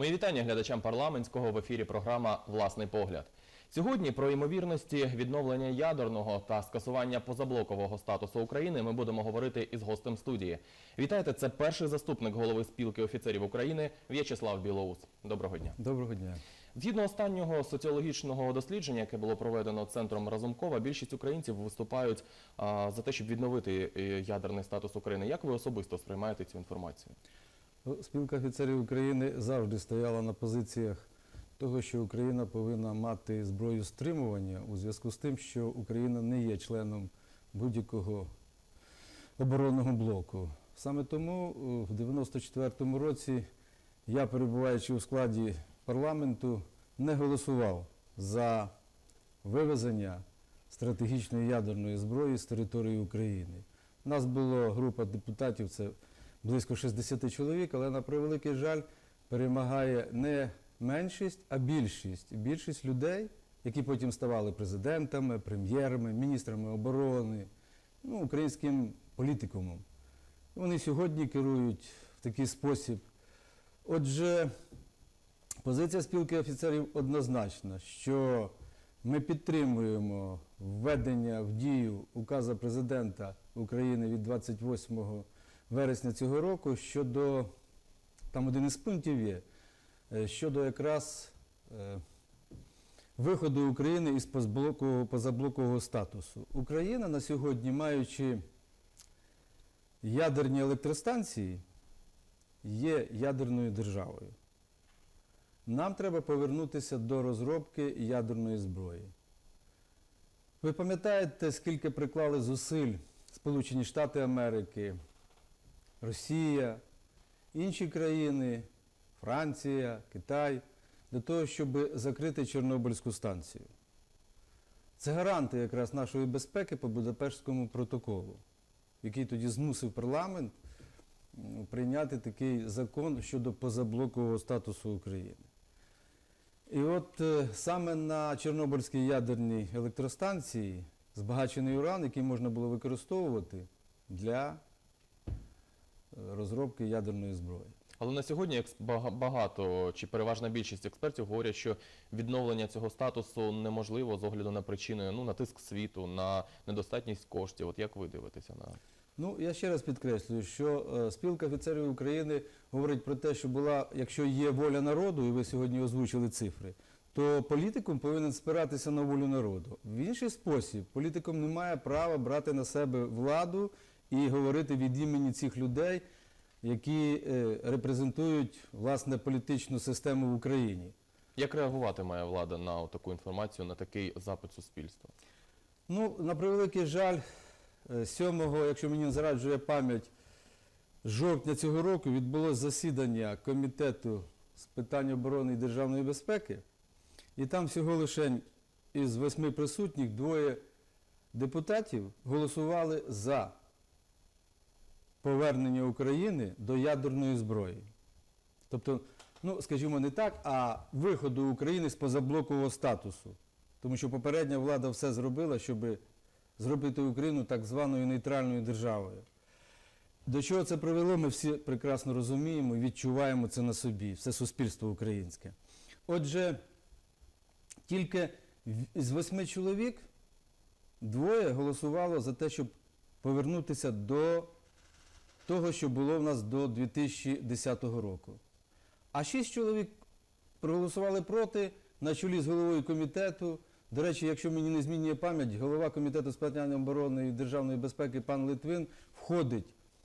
Мої вітання глядачам парламентського в ефірі програма Власний погляд. Сьогодні про ймовірності відновлення ядерного та скасування позаблокового статусу України ми будемо говорити із гостем студії. Вітайте, це перший заступник голови спілки офіцерів України В'ячеслав Білоус. Доброго дня. Доброго дня. Згідно останнього соціологічного дослідження, яке було проведено центром Разумкова, більшість українців виступають за те, щоб відновити е, ядерний статус України. Як ви особисто сприймаєте цю інформацію? Спілка офіцерів України завжди стояла на позиціях того, що Україна повинна мати зброю стримування у зв'язку з тим, що Україна не є членом будь-якого оборонного блоку. Саме тому е, в 94-му році я, перебуваючи у складі парламенту, не голосував за вивезення стратегічної ядерної зброї з території України. У нас була група депутатів, це близько 60 чоловік, але на превеликий жаль перемагає не меншість, а більшість. Більшість людей, які потім ставали президентами, прем'єрами, міністрами оборони, ну, українським політикумом. Вони сьогодні керують в такий спосіб. Отже, позиція спілки офіцерів однозначна, що ми підтримуємо введення в дію указу президента України від 28 вересня цього року щодо, там один із пунктів є, е, щодо якраз е, виходу України із позаблокового, позаблокового статусу. Україна на сьогодні, маючи ядерні електростанції, є ядерною державою. Нам треба повернутися до розробки ядерної зброї. Ви пам'ятаєте, скільки приклали зусиль Сполучені Штати Америки, Росія, інші країни, Франція, Китай, для того, щоб закрити Чорнобильську станцію. Це гаранти якраз нашої безпеки по Будапештському протоколу, який тоді змусив парламент прийняти такий закон щодо позаблокового статусу України. І от е, саме на Чорнобильській ядерній електростанції збагачений уран, який можна було використовувати для розробки ядерної зброї. Але на сьогодні багато чи переважна більшість експертів говорять, що відновлення цього статусу неможливо з огляду на причини ну на тиск світу, на недостатність коштів. От як ви дивитеся на Ну, я ще раз підкреслюю, що е, спілка офіцерів України говорить про те, що була, якщо є воля народу, і ви сьогодні озвучили цифри, то політикум повинен спиратися на волю народу. В інший спосіб політикум не має права брати на себе владу і говорити від імені цих людей, які е, репрезентують власне політичну систему в Україні. як реагувати має влада на таку інформацію, на такий запит суспільства? Ну, на превеликий жаль, е, 7, якщо мені не зраджує пам'ять, жовтня цього року відбулося засідання комітету з питань оборони і державної безпеки, і там всього лише із восьми присутніх двоє депутатів голосували за повернення України до ядерної зброї. Тобто, ну, скажімо, не так, а виходу України з позаблокового статусу. Тому що попередня влада все зробила, щоб зробити Україну так званою нейтральною державою. До чого це привело, ми всі прекрасно розуміємо, і відчуваємо це на собі, все суспільство українське. Отже, тільки з восьми чоловік двоє голосувало за те, щоб повернутися до того, що було в нас до 2010 року. А шість чоловік проголосували проти на чолі з головою комітету. До речі, якщо мені не змінює пам'ять, голова комітету з питань оборони і державної безпеки пан Литвин входить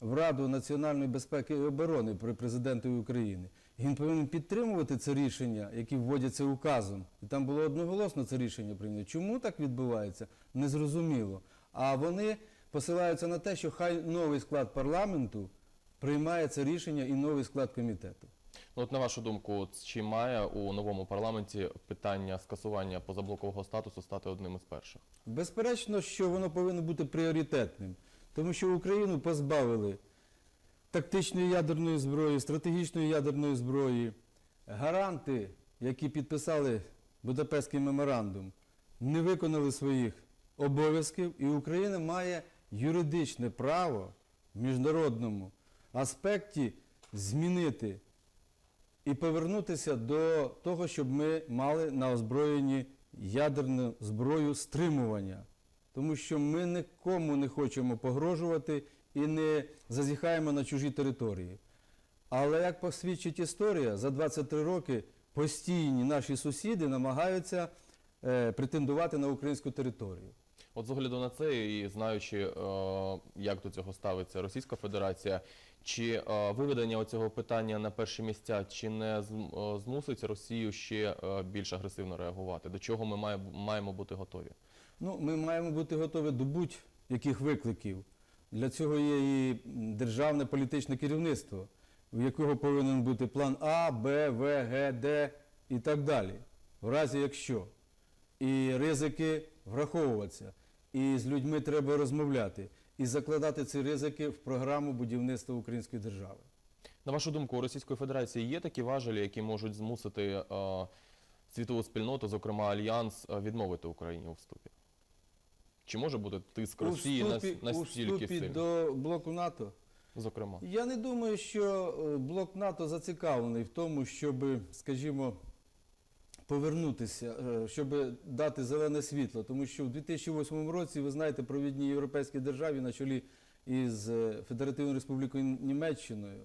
в Раду національної безпеки і оборони при президентові України. Він повинен підтримувати це рішення, які вводяться указом. І там було одноголосно це рішення прийнято. Чому так відбувається? Незрозуміло. А вони посилаються на те, що хай новий склад парламенту приймає це рішення і новий склад комітету. Ну, от на вашу думку, от чи має у новому парламенті питання скасування позаблокового статусу стати одним із перших? Безперечно, що воно повинно бути пріоритетним, тому що Україну позбавили тактичної ядерної зброї, стратегічної ядерної зброї. Гаранти, які підписали Будапештський меморандум, не виконали своїх обов'язків, і Україна має юридичне право в міжнародному аспекті змінити і повернутися до того, щоб ми мали на озброєнні ядерну зброю стримування. Тому що ми нікому не хочемо погрожувати і не зазіхаємо на чужі території. Але як посвідчить історія, за 23 роки постійні наші сусіди намагаються е, претендувати на українську територію. От з огляду на це і знаючи, е, як до цього ставиться Російська Федерація, чи е, виведення цього питання на перші місця, чи не е, змусить Росію ще більш агресивно реагувати? До чого ми маємо бути готові? Ну, ми маємо бути готові до будь-яких викликів. Для цього є і державне політичне керівництво, в якого повинен бути план А, Б, В, Г, Д і так далі. В разі якщо. І ризики враховуватися. І з людьми треба розмовляти. І закладати ці ризики в програму будівництва української держави. На вашу думку, у Російської Федерації є такі важелі, які можуть змусити е, світову спільноту, зокрема Альянс, е, відмовити Україні у вступі? Чи може бути тиск Росії у вступі, у вступі сильний? до блоку НАТО Зокрема, Я не думаю, що е, блок НАТО зацікавлений в тому, щоб, скажімо, повернутися, е, щоб дати зелене світло. Тому що в 2008 році, ви знаєте, провідні європейські державі на чолі із е, Федеративною Республікою Німеччиною,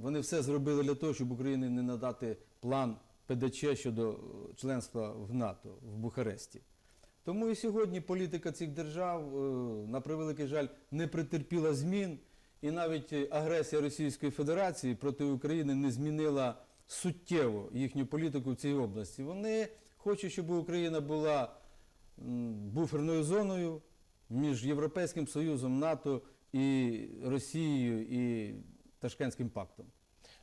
вони все зробили для того, щоб Україні не надати план ПДЧ щодо е, членства в НАТО в Бухаресті. Тому і сьогодні політика цих держав, на превеликий жаль, не претерпіла змін, і навіть агресія Російської Федерації проти України не змінила суттєво їхню політику в цій області. Вони хочуть, щоб Україна була буферною зоною між Європейським Союзом, НАТО і Росією і Ташкентським пактом.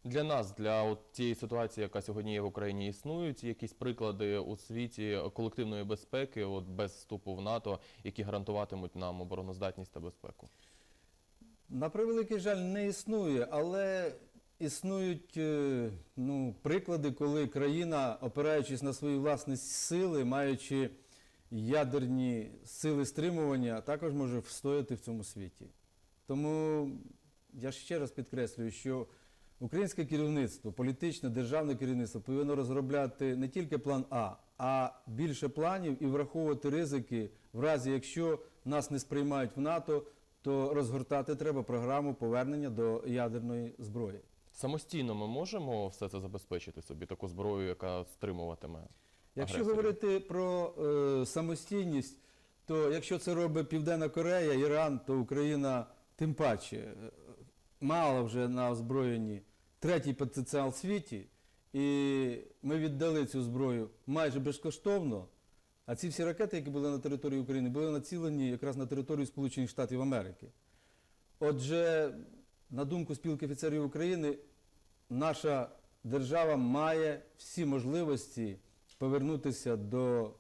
для нас, для от тієї ситуації, яка сьогодні є в Україні, існують якісь приклади у світі колективної безпеки, от без вступу в НАТО, які гарантуватимуть нам обороноздатність та безпеку. На превеликий жаль, не існує, але існують е, ну, приклади, коли країна, опираючись на свої власні сили, маючи ядерні сили стримування, також може встояти в цьому світі. Тому я ще раз підкреслюю, що українське керівництво, політичне державне керівництво повинно розробляти не тільки план А, а більше планів і враховувати ризики в разі, якщо нас не сприймають в НАТО, то розгортати треба програму повернення до ядерної зброї. Самостійно ми можемо все це забезпечити собі, таку зброю, яка стримуватиме. Якщо агресорів? говорити про е, самостійність, то якщо це робить Південна Корея, Іран, то Україна тим паче е, мала вже на озброєнні третій потенціал в світі, і ми віддали цю зброю майже безкоштовно. А ці всі ракети, які були на території України, були націлені якраз на територію Сполучених Штатів Америки. Отже, на думку спілки офіцерів України, наша держава має всі можливості повернутися до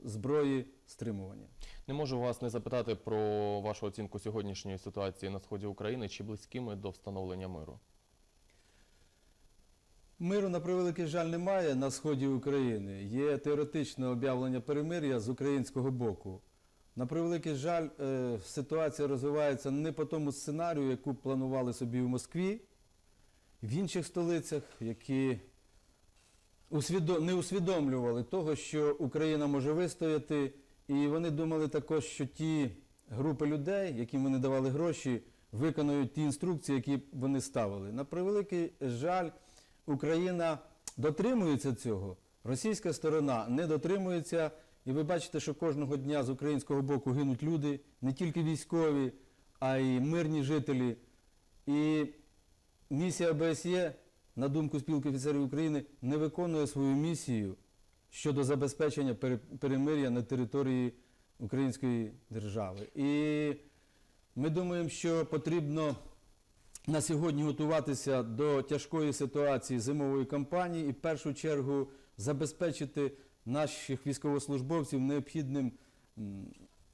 зброї стримування. Не можу вас не запитати про вашу оцінку сьогоднішньої ситуації на сході України, чи близькі ми до встановлення миру. Миру, на превеликий жаль, немає на сході України. Є теоретичне об'явлення перемир'я з українського боку. На превеликий жаль, е, ситуація розвивається не по тому сценарію, яку планували собі в Москві, в інших столицях, які не усвідомлювали того, що Україна може вистояти, і вони думали також, що ті групи людей, яким вони давали гроші, виконують ті інструкції, які вони ставили. На превеликий жаль, Україна дотримується цього, російська сторона не дотримується. І ви бачите, що кожного дня з українського боку гинуть люди, не тільки військові, а й мирні жителі. І місія ОБСЄ, на думку спілки офіцерів України, не виконує свою місію щодо забезпечення перемир'я на території Української держави. І ми думаємо, що потрібно на сьогодні готуватися до тяжкої ситуації зимової кампанії і в першу чергу забезпечити наших військовослужбовців необхідним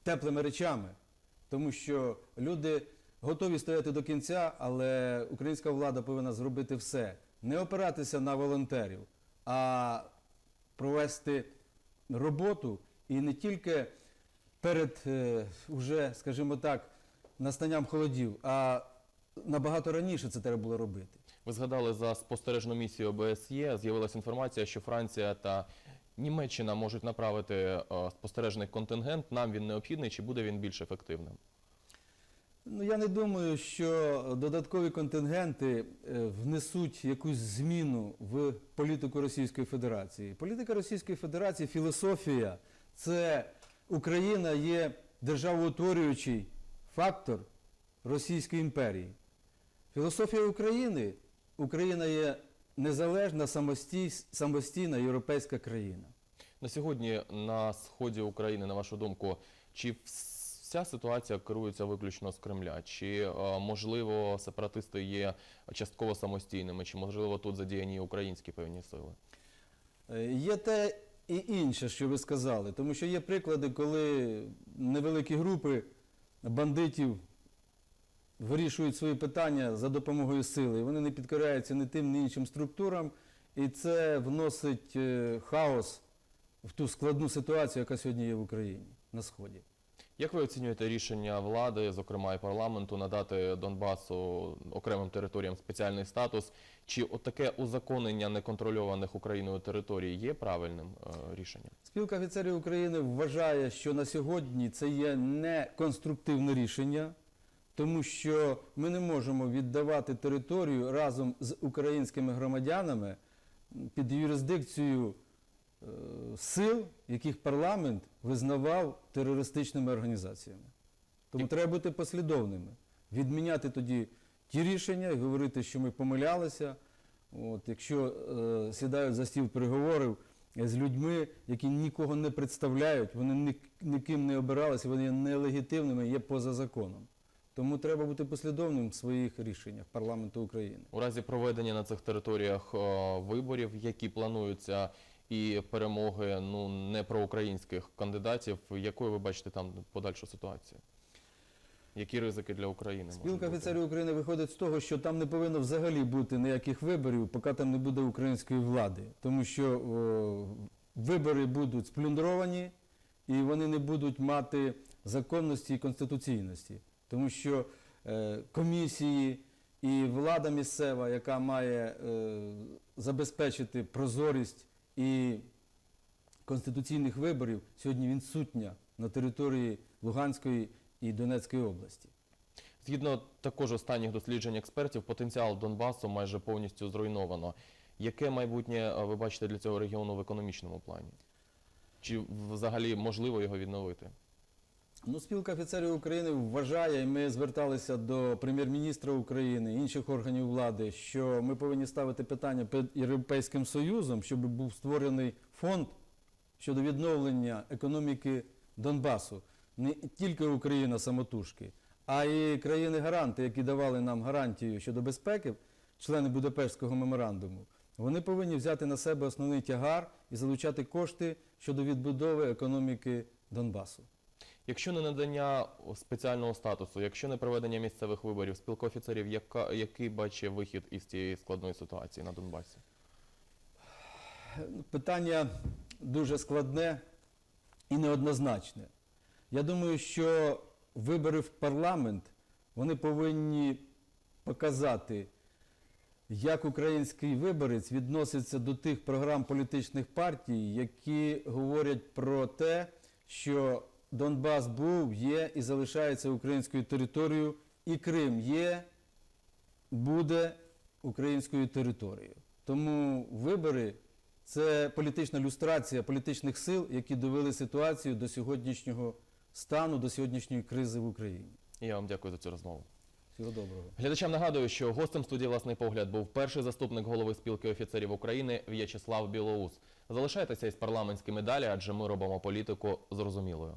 теплими речами, тому що люди готові стояти до кінця, але українська влада повинна зробити все, не опиратися на волонтерів, а провести роботу і не тільки перед е, уже, скажімо так, настанням холодів, а набагато раніше це треба було робити. Ви згадали за спостережну місію ОБСЄ. З'явилася інформація, що Франція та Німеччина можуть направити е, спостережний контингент. Нам він необхідний, чи буде він більш ефективним? Ну, я не думаю, що додаткові контингенти е, внесуть якусь зміну в політику Російської Федерації. Політика Російської Федерації, філософія це Україна є державоутворюючий фактор Російської імперії. Філософія України Україна є незалежна, самостій, самостійна європейська країна. На сьогодні на сході України, на вашу думку, чи вся ситуація керується виключно з Кремля? Чи е, можливо сепаратисти є частково самостійними? Чи можливо тут задіяні українські певні сили? Е, Є те і інше, що ви сказали, тому що є приклади, коли невеликі групи бандитів вирішують свої питання за допомогою сили. і Вони не підкоряються ні тим, ні іншим структурам, і це вносить е, хаос в ту складну ситуацію, яка сьогодні є в Україні на сході. Як ви оцінюєте рішення влади, зокрема і парламенту, надати Донбасу окремим територіям спеціальний статус? Чи от таке узаконення неконтрольованих Україною територій є правильним е, рішенням? Спілка офіцерів України вважає, що на сьогодні це є не конструктивне рішення, тому що ми не можемо віддавати територію разом з українськими громадянами під юрисдикцію е, сил, яких парламент визнавав терористичними організаціями. Тому треба бути послідовними, відміняти тоді ті рішення і говорити, що ми помилялися. От, якщо е, сідають за стіл переговорів з людьми, які нікого не представляють, вони ні, ніким не обиралися, вони є нелегітимними, є поза законом. Тому треба бути послідовним в своїх рішеннях парламенту України. У разі проведення на цих територіях е, виборів, які плануються, і перемоги ну не проукраїнських кандидатів, якою ви бачите там подальшу ситуацію? Які ризики для України? Спілка офіцерів України виходить з того, що там не повинно взагалі бути ніяких виборів, поки там не буде української влади. Тому що о, вибори будуть сплюндровані і вони не будуть мати законності і конституційності. Тому що е, комісії і влада місцева, яка має е, забезпечити прозорість і конституційних виборів, сьогодні відсутня на території Луганської і Донецької області. Згідно також останніх досліджень експертів, потенціал Донбасу майже повністю зруйновано. Яке майбутнє е, ви бачите для цього регіону в економічному плані? Чи взагалі можливо його відновити? Ну, спілка офіцерів України вважає, і ми зверталися до прем'єр-міністра України, інших органів влади, що ми повинні ставити питання перед Європейським Союзом, щоб був створений фонд щодо відновлення економіки Донбасу. Не тільки Україна самотужки, а й країни-гаранти, які давали нам гарантію щодо безпеки, члени Будапештського меморандуму. Вони повинні взяти на себе основний тягар і залучати кошти щодо відбудови економіки Донбасу. Якщо не надання спеціального статусу, якщо не проведення місцевих виборів, спілка офіцерів, яка, який бачить вихід із цієї складної ситуації на Донбасі? Питання дуже складне і неоднозначне. Я думаю, що вибори в парламент вони повинні показати, як український виборець відноситься до тих програм політичних партій, які говорять про те, що Донбас був, є і залишається українською територією, і Крим є, буде українською територією. Тому вибори це політична люстрація політичних сил, які довели ситуацію до сьогоднішнього стану, до сьогоднішньої кризи в Україні. Я вам дякую за цю розмову. Всього доброго. Глядачам нагадую, що гостем студії власний погляд був перший заступник голови спілки офіцерів України В'ячеслав Білоус. Залишайтеся із парламентськими далі, адже ми робимо політику зрозумілою.